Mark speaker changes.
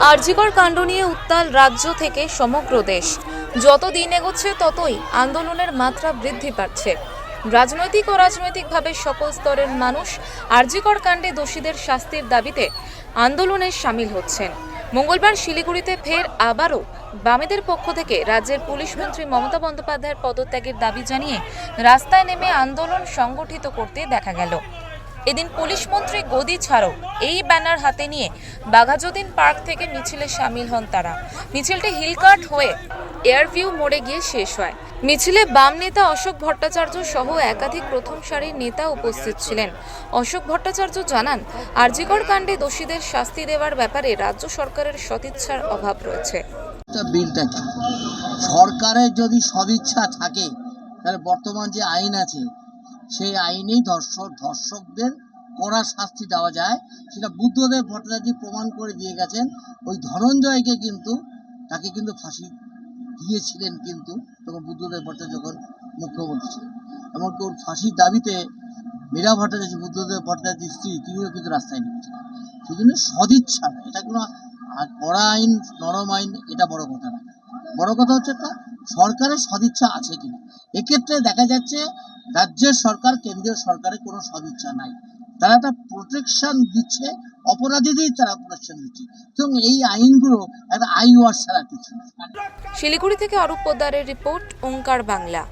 Speaker 1: আরজিকর কাণ্ড নিয়ে উত্তাল রাজ্য থেকে সমগ্র দেশ। যত দিন এগোচ্ছে, ততই আন্দোলনের মাত্রা বৃদ্ধি পাচ্ছে। রাজনৈতিক ও রাজনৈতিকভাবে সকল স্তরের মানুষ আরজিকর কাণ্ডে দোষীদের শাস্তির দাবিতে আন্দোলনে সামিল হচ্ছেন। মঙ্গলবার শিলিগুড়িতে ফের আবারও বামেদের পক্ষ থেকে রাজ্যের পুলিশ মন্ত্রী মমতা বন্দ্যোপাধ্যায়ের পদত্যাগের দাবি জানিয়ে রাস্তায় নেমে আন্দোলন সংগঠিত করতে দেখা গেল। এদিন পুলিশ মন্ত্রী গদি ছাড়াও এই ব্যানার হাতে নিয়ে বাঘাযতীন পার্ক থেকে মিছিলে সামিল হন তারা। মিছিলটি হিলকাট হয়ে এয়ারভিউ মোড়ে গিয়ে শেষ হয়। মিছিলে বাম নেতা অশোক ভট্টাচার্য সহ একাধিক প্রথম সারির নেতা উপস্থিত ছিলেন। অশোক ভট্টাচার্য জানান, আরজিকর কাণ্ডে দোষীদের শাস্তি দেওয়ার ব্যাপারে রাজ্য সরকারের সদিচ্ছার অভাব রয়েছে।
Speaker 2: সরকারের যদি সদিচ্ছা থাকে, তাহলে বর্তমান যে আইন আছে সেই আইনেই ধর্ষক, ধর্ষকদের কড়া শাস্তি দেওয়া যায়। সেটা বুদ্ধদেব ভট্টাচার্য প্রমাণ করে দিয়ে গেছেন। ওই ধনঞ্জয়কে কিন্তু, তাকে কিন্তু ফাঁসি দিয়েছিলেন কিন্তু তখন বুদ্ধদেব ভট্টাচার্য যখন মুখ্যমন্ত্রী ছিলেন। এমনকি ওর ফাঁসির দাবিতে মীরা ভট্টাচার্য, বুদ্ধদেব ভট্টাচার্যের স্ত্রী তিনিও কিন্তু রাস্তায় নেমেছিলেন। সেই জন্য সদিচ্ছা এটা কোনো কড়া আইন, নরম আইন, এটা বড় কথা না বড় কথা হচ্ছে একটা সরকারের সদিচ্ছা আছে কিনা? এক্ষেত্রে দেখা যাচ্ছে রাজ্যের সরকার, কেন্দ্রীয় সরকারের কোনো সদিচ্ছা নাই। তারা একটা প্রোটেকশন দিচ্ছে, অপরাধীদের তারা প্রোটেকশন দিচ্ছে। এবং এই আইনগুলো একটা আই ওয়ার ছাড়া কিছু
Speaker 1: শিলিগুড়ি থেকে অরূপ পোদ্দারের রিপোর্ট, ওঙ্কার বাংলা।